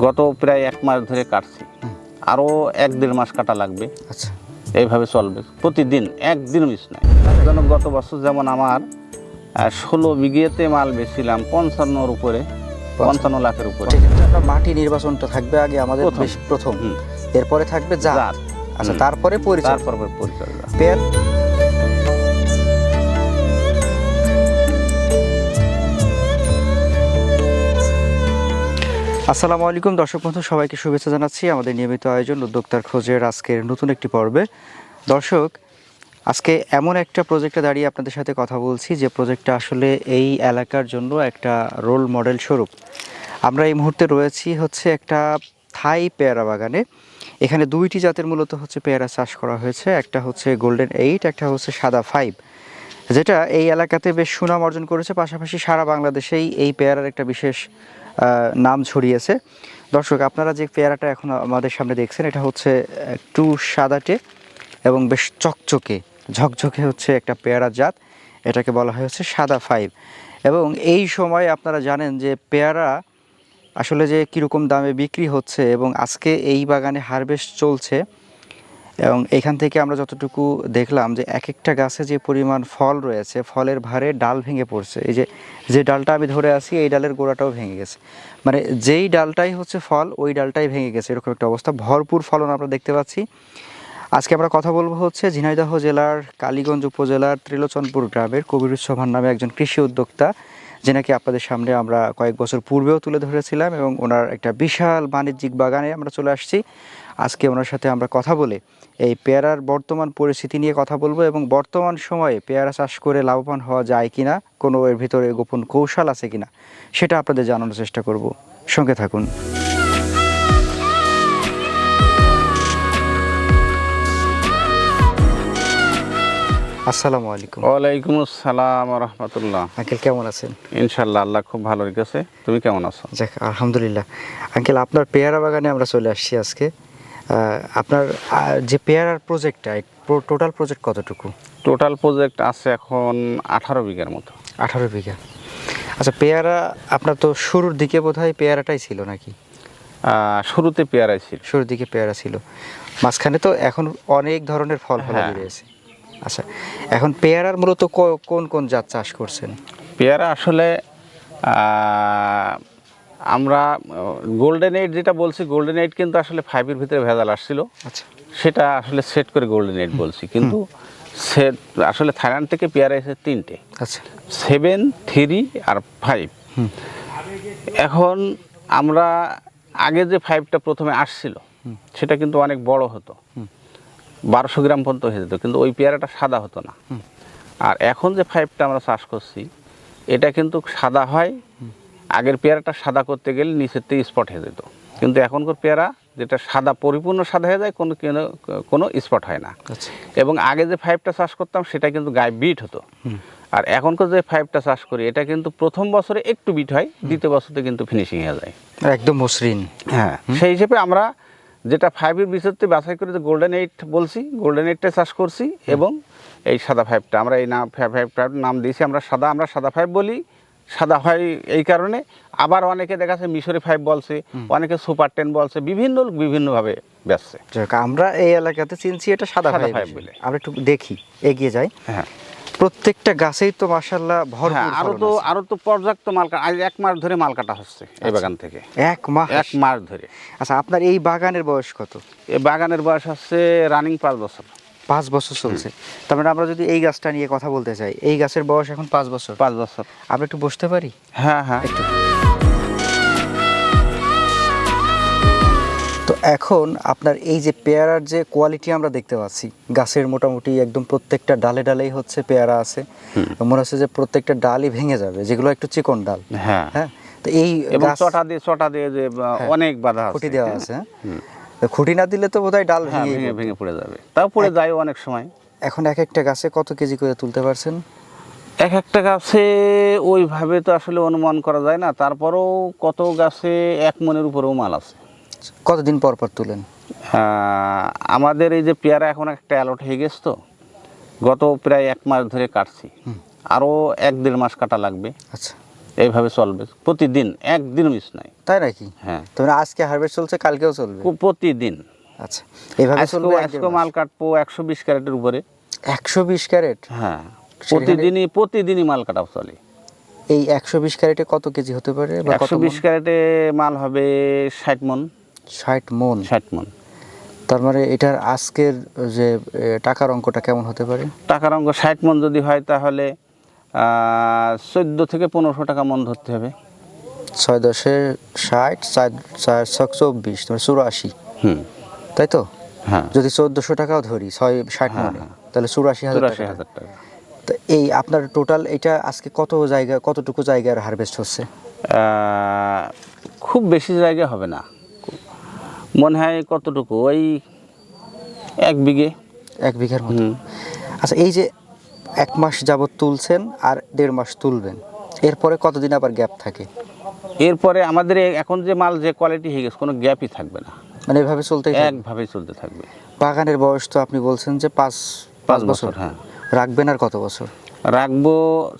গত প্রায় এক মাস ধরে কাটছি। আরও এক দেড় মাস কাটা লাগবে। আচ্ছা। এইভাবে চলবে। প্রতিদিন একদিন মিস নাই। যেন গত বছর যেমন আমার ষোলো বিঘেতে মাল বেছিলাম পঞ্চান্নর উপরে পঞ্চান্ন লাখের উপরে। মাটি নির্বাচনটা থাকবে আগে আমাদের প্রথম। এরপরে থাকবে জাত। জাত। আচ্ছা। তারপরে পরিচয়। তারপর পরিচর্যা আসসালামু আলাইকুম, দর্শক বন্ধু, সবাইকে শুভেচ্ছা জানাচ্ছি আমাদের নিয়মিত আয়োজন উদ্যোক্তার খোঁজের আজকের নতুন একটি পর্বে। দর্শক, আজকে এমন একটা প্রজেক্টে দাঁড়িয়ে আপনাদের সাথে কথা বলছি যে প্রজেক্টটা আসলে এই এলাকার জন্য একটা রোল মডেল স্বরূপ। আমরা এই মুহূর্তে রয়েছি হচ্ছে একটা থাই পেয়ারা বাগানে। এখানে দুইটি জাতের মূলত হচ্ছে পেয়ারা চাষ করা হয়েছে, একটা হচ্ছে গোল্ডেন এইট একটা হচ্ছে সাদা ফাইভ যেটা এই এলাকাতে বেশ সুনাম অর্জন করেছে। পাশাপাশি সারা বাংলাদেশেই এই পেয়ারার একটা বিশেষ নাম ছড়িয়েছে। দর্শক, আপনারা যে পেয়ারাটা এখন আমাদের সামনে দেখছেন, এটা হচ্ছে একটু সাদাটে এবং বেশ চকচকে, ঝকঝকে হচ্ছে একটা পেয়ারা জাত। এটাকে বলা হয় হচ্ছে সাদা ফাইভ। এবং এই সময় আপনারা জানেন যে পেয়ারা আসলে যে কীরকম দামে বিক্রি হচ্ছে এবং আজকে এই বাগানে হারভেস্ট চলছে এবং এখান থেকে আমরা যতটুকু দেখলাম যে এক একটা গাছে যে পরিমাণ ফল রয়েছে, ফলের ভারে ডাল ভেঙে পড়ছে। এই যে যে ডালটা আমি ধরে আছি, এই ডালের গোড়াটাও ভেঙে গেছে। মানে যেই ডালটাই হচ্ছে ফল, ওই ডালটাই ভেঙে গেছে। এরকম একটা অবস্থা। ভরপুর ফলন আমরা দেখতে পাচ্ছি। আজকে আমরা কথা বলব হচ্ছে ঝিনাইদহ জেলার কালীগঞ্জ উপজেলার ত্রিলোচনপুর গ্রামের কবিরুজ্জামান নামে একজন কৃষি উদ্যোক্তা। যেনাকে আপনাদের সামনে আমরা কয়েক বছর পূর্বেও তুলে ধরেছিলাম এবং ওনার একটা বিশাল বাণিজ্যিক বাগানে আমরা চলে আসছি। আজকে ওনার সাথে আমরা কথা বলে এই পেয়ারার বর্তমান পরিস্থিতি নিয়ে কথা বলব এবং বর্তমান সময়ে পেয়ারা চাষ করে লাভবান হওয়া যায় কি না কোনো এর ভিতরে গোপন কৌশল আছে কিনা, সেটা আপনাদের জানানোর চেষ্টা করব। সঙ্গে থাকুন। আসসালামু আলাইকুম। ওয়ালাইকুম আসসালাম রহমতুল্লাহ। আঙ্কেল কেমন আছেন? ইনশাল্লাহ আল্লাহ খুব ভালো রেখেছে। তুমি কেমন আছো? যাক আলহামদুলিল্লাহ। আঙ্কেল আপনার পেয়ারা বাগানে আমরা চলে আসছি আজকে। আপনার যে পেয়ারার প্রজেক্টটা টোটাল প্রজেক্ট কতটুকু? টোটাল প্রজেক্ট আছে এখন আঠারো বিঘার মতো। আঠারো বিঘা। আচ্ছা পেয়ারা আপনার তো শুরুর দিকে বোধহয় পেয়ারাটাই ছিল নাকি? শুরুতে পেয়ারাই ছিল। শুরুর দিকে পেয়ারা ছিল। মাঝখানে তো এখন অনেক ধরনের ফল ফল হ্যাঁ। বেরিয়েছে আচ্ছা এখন পেয়ারার মূলত কোন কোন জাত চাষ করছেন? পেয়ারা আসলে আমরা গোল্ডেন এইট যেটা বলছি গোল্ডেন এইট কিন্তু আসলে ফাইভের ভিতরে ভেজাল আসছিল। আচ্ছা। সেটা আসলে সেট করে গোল্ডেন এইট বলছি কিন্তু সেট আসলে থাইল্যান্ড থেকে পেয়ারা এসে তিনটে। আচ্ছা। সেভেন থ্রি আর ফাইভ এখন আমরা আগে যে ফাইভটা প্রথমে আসছিল সেটা কিন্তু অনেক বড় হতো। বারোশো গ্রাম পর্যন্ত হয়ে যেত কিন্তু ওই পেয়ারাটা সাদা হতো না। আর এখন যে ফাইভটা আমরা চাষ করছি এটা কিন্তু সাদা হয় আগের পেয়ারাটা সাদা করতে গেলে নিচের থেকে স্পট হয়ে যেত। কিন্তু এখনকার পেয়ারা যেটা সাদা পরিপূর্ণ সাদা হয়ে যায় কোনো কোনো- স্পট হয় না। আচ্ছা। এবং আগে যে ফাইভটা চাষ করতাম সেটা কিন্তু গায়ে বিট হতো। আর এখনকার যে ফাইভটা চাষ করি এটা কিন্তু প্রথম বছরে একটু বিট হয় দ্বিতীয় বছরে কিন্তু ফিনিশিং হয়ে যায়। একদম মসৃণ। হ্যাঁ সেই হিসেবে আমরা যেটা ফাইভের ভিতরতে বাছাই করে যে গোল্ডেন এইট বলছি গোল্ডেন এইটটা চাষ করছি এবং এই সাদা ফাইভটা আমরা এই নাম ফাইভটার নাম দিয়েছি আমরা সাদা আমরা সাদা ফাইভ বলি সাদা হয় এই কারণে। আবার অনেকে দেখা যাচ্ছে মিশরি ফাইভ বলছে অনেকে সুপার টেন বলছে বিভিন্ন লোক বিভিন্নভাবে যাক, আমরা এই এলাকাতে চিনছি এটা সাদা ভাই বলে। আমরা একটু দেখি এগিয়ে যাই। হ্যাঁ। প্রত্যেকটা গাছেই তো মাশাল্লাহ ভর হ্যাঁ আরও তো আরও তো পর্যাপ্ত মাল কাটা আজ এক মাস ধরে মাল কাটা হচ্ছে এই বাগান থেকে। এক মাস? এক মাস ধরে। আচ্ছা আপনার এই বাগানের বয়স কত? এই বাগানের বয়স হচ্ছে রানিং পাঁচ বছর। পাঁচ বছর চলছে। তার মানে আমরা যদি এই গাছটা নিয়ে কথা বলতে চাই এই গাছের বয়স এখন পাঁচ বছর। পাঁচ বছর। আমরা একটু বসতে পারি? হ্যাঁ হ্যাঁ। একটু। এখন আপনার এই যে পেয়ারার যে কোয়ালিটি আমরা দেখতে পাচ্ছি গাছের মোটামুটি একদম প্রত্যেকটা ডালে ডালেই হচ্ছে পেয়ারা আছে। মনে হচ্ছে যে প্রত্যেকটা ডালই ভেঙে যাবে যেগুলো একটু চিকন ডাল। হ্যাঁ। হ্যাঁ? তো এই এবং চটা দিয়ে চটা দিয়ে যে অনেক বাধা খুঁটি দেওয়া আছে হ্যাঁ? খুঁটি না দিলে তো বোধহয় ডাল হ্যাঁ ভেঙে ভেঙে ভেঙে পড়ে যাবে। তাও পড়ে যায় অনেক সময়। এখন এক একটা গাছে কত কেজি করে তুলতে পারছেন? এক একটা গাছে ওইভাবে তো আসলে অনুমান করা যায় না। তারপরেও কত গাছে এক মনের উপরেও মাল আছে। কতদিন পর পর তুলেন? আমাদের এই যে পেয়ারা এখন একটা অ্যালট হয়ে গেছে তো গত প্রায় এক মাস ধরে কাটছি। আরও এক দেড় মাস কাটা লাগবে। আচ্ছা। এইভাবে চলবে। প্রতিদিন একদিন মিস নাই। তাই নাকি? হ্যাঁ। তো মানে আজকে হারভেস্ট চলছে কালকেও চলবে? প্রতিদিন। আচ্ছা। এইভাবে চলবে আজকে মাল কাটবো একশো বিশ ক্যারেটের উপরে। একশো বিশ ক্যারেট? হ্যাঁ। প্রতিদিনই প্রতিদিনই মাল কাটা চলে। এই একশো বিশ ক্যারেটে কত কেজি হতে পারে একশো বিশ ক্যারেটে মাল হবে ষাট মন। ষাট মন। ষাট মন। তার মানে এটার আজকের যে টাকার অঙ্কটা কেমন হতে পারে? টাকার অঙ্ক ষাট মন যদি হয় তাহলে চোদ্দ থেকে পনেরোশো টাকা মন ধরতে হবে। ছয় দশে ষাট চার চব্বিশ তোমার চুরাশি। হুম। তাই তো? হ্যাঁ। যদি চোদ্দশো টাকাও ধরি ছয় ষাট মনে তাহলে চুরাশি হাজার টাকা। তো এই আপনার টোটাল এটা আজকে কত জায়গা কতটুকু জায়গার হারভেস্ট হচ্ছে? খুব বেশি জায়গা হবে না। মনে হয় কতটুকু? ওই এক বিঘে। এক বিঘার মতো। আচ্ছা এই যে এক মাস যাবত তুলছেন আর দেড় মাস তুলবেন এরপরে কতদিন আবার গ্যাপ থাকে? এরপরে আমাদের এখন যে মাল যে কোয়ালিটি হয়ে গেছে কোনো গ্যাপই থাকবে না। মানে এভাবে চলতে থাকবে? একভাবেই চলতে থাকবে। বাগানের বয়স তো আপনি বলছেন যে পাঁচ পাঁচ বছর হ্যাঁ। রাখবেন আর কত বছর? রাখব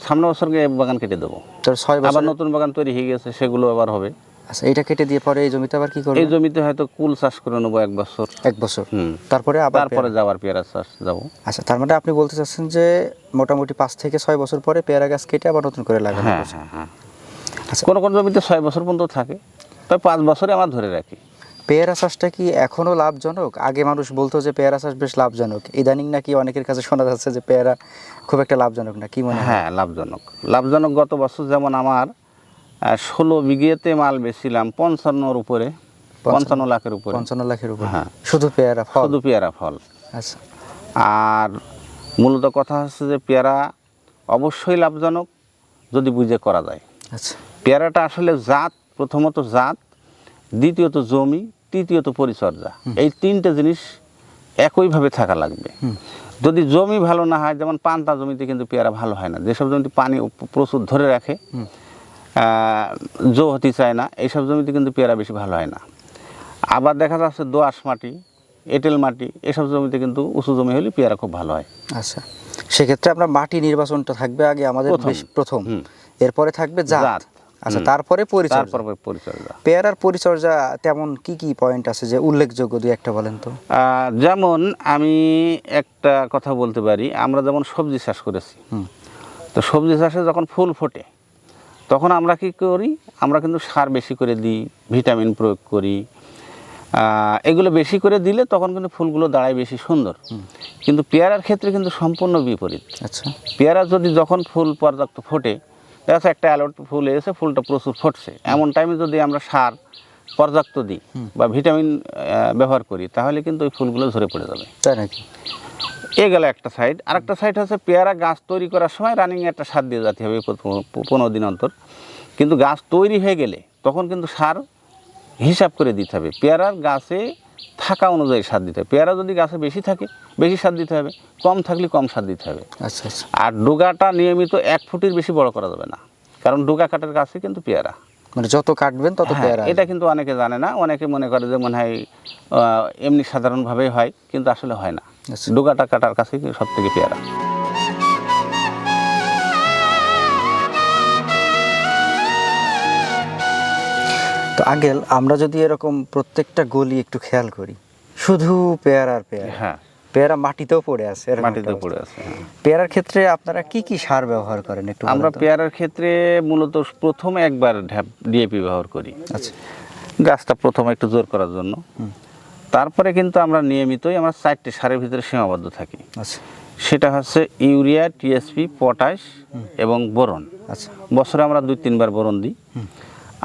সামনে বছরকে বাগান কেটে দেবো। তোর ছয় আবার বছর নতুন বাগান তৈরি হয়ে গেছে সেগুলো আবার হবে। আচ্ছা এটা কেটে দিয়ে পরে এই জমিতে আবার কি এই জমিতে হয়তো কুল চাষ করে নেব এক বছর। এক বছর? হুম। তারপরে আবার তারপরে যাওয়ার পেয়ারা চাষ যাব। আচ্ছা তার মানে আপনি বলতে চাচ্ছেন যে মোটামুটি পাঁচ থেকে ছয় বছর পরে পেয়ারা গাছ কেটে আবার নতুন করে লাগানো হ্যাঁ। হ্যাঁ হ্যাঁ। আচ্ছা। কোনো কোনো জমিতে ছয় বছর পর্যন্ত থাকে তবে পাঁচ বছরে আমার ধরে রাখি। পেয়ারা চাষটা কি এখনও লাভজনক? আগে মানুষ বলতো যে পেয়ারা চাষ বেশ লাভজনক। ইদানিং নাকি অনেকের কাছে শোনা যাচ্ছে যে পেয়ারা খুব একটা লাভজনক না কি মনে হয়? হ্যাঁ লাভজনক। লাভজনক গত বছর যেমন আমার ষোলো বিঘেতে মাল বেছিলাম পঞ্চান্নর উপরে পঞ্চান্ন। লাখের উপরে। পঞ্চান্ন লাখের উপরে। হ্যাঁ। শুধু পেয়ারা ফল? শুধু পেয়ারা ফল। আচ্ছা। আর মূলত কথা হচ্ছে যে পেয়ারা অবশ্যই লাভজনক যদি বুঝে করা যায়। আচ্ছা। পেয়ারাটা আসলে জাত প্রথমত জাত দ্বিতীয়ত জমি তৃতীয়ত পরিচর্যা। এই তিনটে জিনিস একইভাবে থাকা লাগবে। যদি জমি ভালো না হয় যেমন পান্তা জমিতে কিন্তু পেয়ারা ভালো হয় না। যেসব জমিতে পানি প্রচুর ধরে রাখে জো হতে চায় না এইসব জমিতে কিন্তু পেয়ারা বেশি ভালো হয় না। আবার দেখা যাচ্ছে দোআঁশ মাটি এঁটেল মাটি এসব জমিতে কিন্তু উঁচু জমি হলে পেয়ারা খুব ভালো হয়। আচ্ছা সেক্ষেত্রে আপনার মাটি নির্বাচনটা থাকবে আগে আমাদের প্রথম। এরপরে থাকবে জাত। জাত। আচ্ছা তারপরে পরিচর্যা। তারপর পরিচর্যা। পেয়ারার পরিচর্যা তেমন কি কি পয়েন্ট আছে যে উল্লেখযোগ্য দুই একটা বলেন তো? যেমন আমি একটা কথা বলতে পারি আমরা যেমন সবজি চাষ করেছি তো সবজি চাষে যখন ফুল ফোটে তখন আমরা কি করি? আমরা কিন্তু সার বেশি করে দিই ভিটামিন প্রয়োগ করি। এগুলো বেশি করে দিলে তখন কিন্তু ফুলগুলো দাঁড়ায় বেশি সুন্দর। কিন্তু পেয়ারার ক্ষেত্রে কিন্তু সম্পূর্ণ বিপরীত। আচ্ছা। পেয়ারা যদি যখন ফুল পর্যাপ্ত ফোটে দেখা একটা অ্যালোট ফুল এসে ফুলটা প্রচুর ফুটছে। এমন টাইমে যদি আমরা সার পর্যাপ্ত দিই বা ভিটামিন ব্যবহার করি তাহলে কিন্তু ওই ফুলগুলো ঝরে পড়ে যাবে। তাই নাকি? এ গেল একটা সাইড আর একটা সাইড হচ্ছে পেয়ারা গাছ তৈরি করার সময় রানিং একটা সার দিয়ে যেতে হবে পনেরো দিন অন্তর। কিন্তু গাছ তৈরি হয়ে গেলে তখন কিন্তু সার হিসাব করে দিতে হবে। পেয়ারার গাছে থাকা অনুযায়ী সার দিতে হবে। পেয়ারা যদি গাছে বেশি থাকে বেশি সার দিতে হবে। কম থাকলে কম সার দিতে হবে। আচ্ছা আচ্ছা। আর ডোগাটা নিয়মিত এক ফুটের বেশি বড় করা যাবে না। কারণ ডোগা কাটার গাছে কিন্তু পেয়ারা। মানে যত কাটবেন তত হ্যাঁ, পেয়ারা এটা কিন্তু অনেকে জানে না। অনেকে মনে করে যে মনে হয় এমনি সাধারণভাবেই হয় কিন্তু আসলে হয় না। ডোগাটা কাটার কাছে সব থেকে পেয়ারা? তো আগেল আমরা যদি এরকম প্রত্যেকটা গলি একটু খেয়াল করি শুধু পেয়ারা আর পেয়ারা। হ্যাঁ। পেয়ারা মাটিতেও পড়ে আছে এরকম মাটিতে একটা অবস্থা। পড়ে আছে হ্যাঁ। পেয়ারার ক্ষেত্রে আপনারা কি কি সার ব্যবহার করেন একটু আমরা পেয়ারার ক্ষেত্রে মূলত প্রথমে একবার ডিএপি ব্যবহার করি। আচ্ছা। গাছটা প্রথমে একটু জোর করার জন্য। তারপরে কিন্তু আমরা নিয়মিতই আমরা চারটে সারের ভিতরে সীমাবদ্ধ থাকি। আচ্ছা। সেটা হচ্ছে ইউরিয়া টিএসপি পটাশ এবং বোরন। আচ্ছা। বছরে আমরা দুই তিনবার বোরন দিই।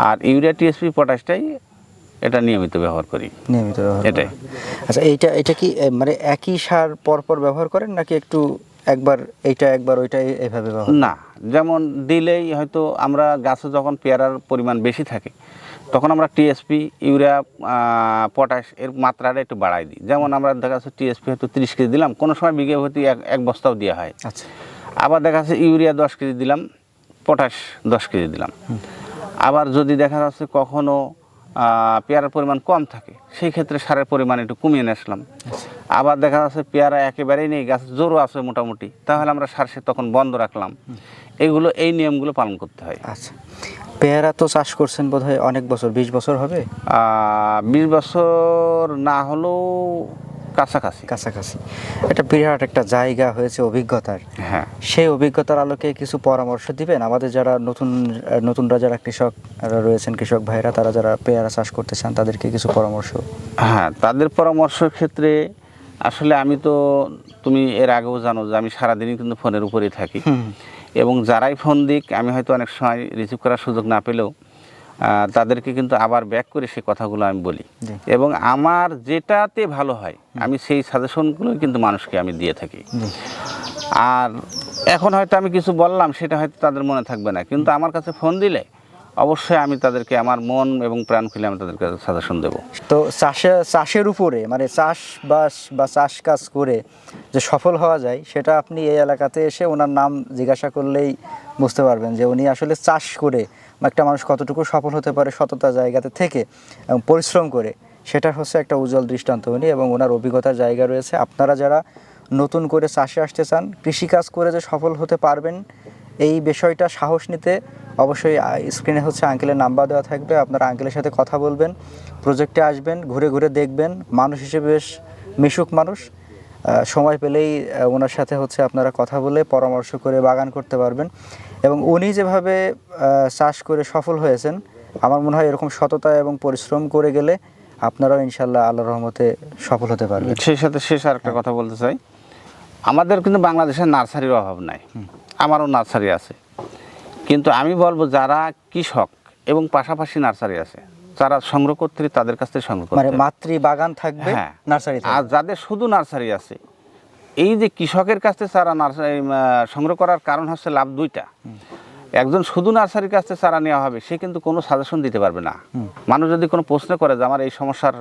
আর ইউরিয়া টিএসপি পটাশটাই এটা নিয়মিত ব্যবহার করি। নিয়মিত ব্যবহার এটাই। আচ্ছা এইটা এটা কি মানে একই সার পরপর ব্যবহার করেন নাকি একটু একবার এইটা একবার ওইটা এই- এইভাবে না যেমন দিলেই হয়তো আমরা গাছে যখন পেয়ারার পরিমাণ বেশি থাকে তখন আমরা টিএসপি ইউরিয়া পটাশ এর মাত্রাটা একটু বাড়াই দিই। যেমন আমরা দেখা যাচ্ছে টিএসপি হয়তো তিরিশ কেজি দিলাম কোনো সময় বিঘে হয়তো এক এক বস্তাও দেওয়া হয়। আচ্ছা। আবার দেখা যাচ্ছে ইউরিয়া দশ কেজি দিলাম পটাশ দশ কেজি দিলাম। আবার যদি দেখা যাচ্ছে কখনো আহ, পেয়ারার পরিমাণ কম থাকে। সেই ক্ষেত্রে সারের পরিমাণ একটু কমিয়ে নিয়ে আসলাম। আবার দেখা যাচ্ছে পেয়ারা একেবারেই নেই গাছ জোরও আছে মোটামুটি। তাহলে আমরা সার সে তখন বন্ধ রাখলাম। এগুলো এই নিয়মগুলো পালন করতে হয়। আচ্ছা। পেয়ারা তো চাষ করছেন বোধহয় অনেক বছর বিশ বছর হবে? বিশ বছর না হলেও কাছাকাছি। কাছাকাছি। এটা বিরাট একটা জায়গা হয়েছে অভিজ্ঞতার। হ্যাঁ। সেই অভিজ্ঞতার আলোকে কিছু পরামর্শ দিবেন। আমাদের যারা নতুন নতুনরা যারা কৃষক রয়েছেন কৃষক ভাইরা তারা যারা পেয়ারা চাষ করতে চান তাদেরকে কিছু পরামর্শ। হ্যাঁ তাদের পরামর্শের ক্ষেত্রে আসলে আমি তো তুমি এর আগেও জানো যে আমি সারাদিনই কিন্তু ফোনের উপরেই থাকি। এবং যারাই ফোন দিক আমি হয়তো অনেক সময় রিসিভ করার সুযোগ না পেলেও তাদেরকে কিন্তু আবার ব্যাক করে সেই কথাগুলো আমি বলি। এবং আমার যেটাতে ভালো হয় আমি সেই সাজেশনগুলোই কিন্তু মানুষকে আমি দিয়ে থাকি। আর এখন হয়তো আমি কিছু বললাম সেটা হয়তো তাদের মনে থাকবে না। কিন্তু আমার কাছে ফোন দিলে অবশ্যই আমি তাদেরকে আমার মন এবং প্রাণ খুলে আমি তাদেরকে সাজেশন দেবো। তো চাষে চাষের উপরে মানে চাষবাস বা চাষ কাজ করে যে সফল হওয়া যায় সেটা আপনি এই এলাকাতে এসে ওনার নাম জিজ্ঞাসা করলেই বুঝতে পারবেন যে উনি আসলে চাষ করে একটা মানুষ কতটুকু সফল হতে পারে সততা জায়গাতে থেকে এবং পরিশ্রম করে সেটা হচ্ছে একটা উজ্জ্বল দৃষ্টান্ত উনি এবং ওনার অভিজ্ঞতার জায়গা রয়েছে। আপনারা যারা নতুন করে চাষে আসতে চান, কৃষিকাজ করে যে সফল হতে পারবেন, এই বিষয়টা সাহস নিতে অবশ্যই স্ক্রিনে হচ্ছে আঙ্কেলের নাম্বার দেওয়া থাকবে। আপনারা আঙ্কেলের সাথে কথা বলবেন প্রজেক্টে আসবেন, ঘুরে ঘুরে দেখবেন। মানুষ হিসেবে বেশ মিশুক মানুষ। সময় পেলেই ওনার সাথে হচ্ছে আপনারা কথা বলে পরামর্শ করে বাগান করতে পারবেন। এবং উনি যেভাবে চাষ করে সফল হয়েছেন আমার মনে হয় এরকম সততা এবং পরিশ্রম করে গেলে আপনারাও ইনশাল্লাহ আল্লাহ রহমতে সফল হতে পারবেন। সেই সাথে শেষ আর একটা কথা বলতে চাই। আমাদের কিন্তু বাংলাদেশে নার্সারির অভাব নাই। আমারও নার্সারি আছে। কিন্তু আমি বলব যারা কৃষক এবং পাশাপাশি নার্সারি আছে যারা সংগ্রহ করতে তাদের কাছ থেকে সংগ্রহ মানে মাতৃ বাগান থাকবে হ্যাঁ। নার্সারি আর যাদের শুধু নার্সারি আছে এই যে কৃষকের কাছ থেকে চারা নার্সারি সংগ্রহ করার কারণ হচ্ছে লাভ দুইটা। একজন শুধু নার্সারির কাছ থেকে চারা নেওয়া হবে সে কিন্তু কোনো সাজেশন দিতে পারবে না। মানুষ যদি কোনো প্রশ্ন করে যে আমার এই সমস্যার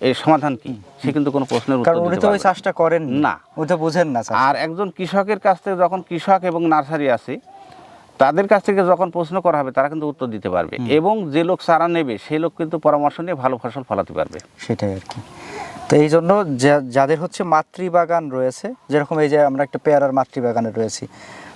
এই সমাধান কি সে কিন্তু কোনো প্রশ্নের উত্তর উনি তো ওই চাষটা করেন না। উনি তো বুঝেন না আর একজন কৃষকের কাছ থেকে যখন কৃষক এবং নার্সারি আছে তাদের কাছ থেকে যখন প্রশ্ন করা হবে তারা কিন্তু উত্তর দিতে পারবে। এবং যে লোক চারা নেবে সেই লোক কিন্তু পরামর্শ নিয়ে ভালো ফসল ফলাতে পারবে। সেটাই আর কি। তো এই জন্য যাদের হচ্ছে মাতৃবাগান রয়েছে যেরকম এই যে আমরা একটা পেয়ারার মাতৃবাগানে রয়েছি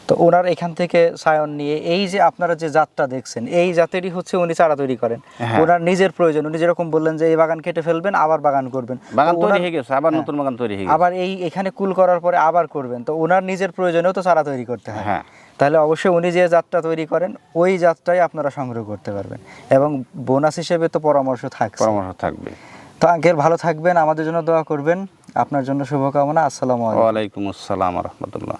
তো ওনার এখান থেকে সায়ন নিয়ে এই যে আপনারা যে জাতটা দেখছেন এই জাতেরই হচ্ছে উনি চারা তৈরি করেন। হ্যাঁ। ওনার নিজের প্রয়োজন উনি যেরকম বললেন যে এই বাগান কেটে ফেলবেন আবার বাগান করবেন। বাগান তৈরি হয়ে গেছে আবার হ্যাঁ। নতুন বাগান তৈরি হয়ে গেছে। আবার এই এখানে কুল করার পরে আবার করবেন। তো ওনার নিজের প্রয়োজনেও তো চারা তৈরি করতে হয়। হ্যাঁ। তাহলে অবশ্যই উনি যে জাতটা তৈরি করেন ওই জাতটাই আপনারা সংগ্রহ করতে পারবেন। এবং বোনাস হিসেবে তো পরামর্শ থাকছে। পরামর্শ থাকবে। তো আঙ্কেল, ভালো থাকবেন, আমাদের জন্য দোয়া করবেন। আপনার জন্য শুভকামনা, আসসালামু আলাইকুম। আসসালাম রহমতুল্লাহ।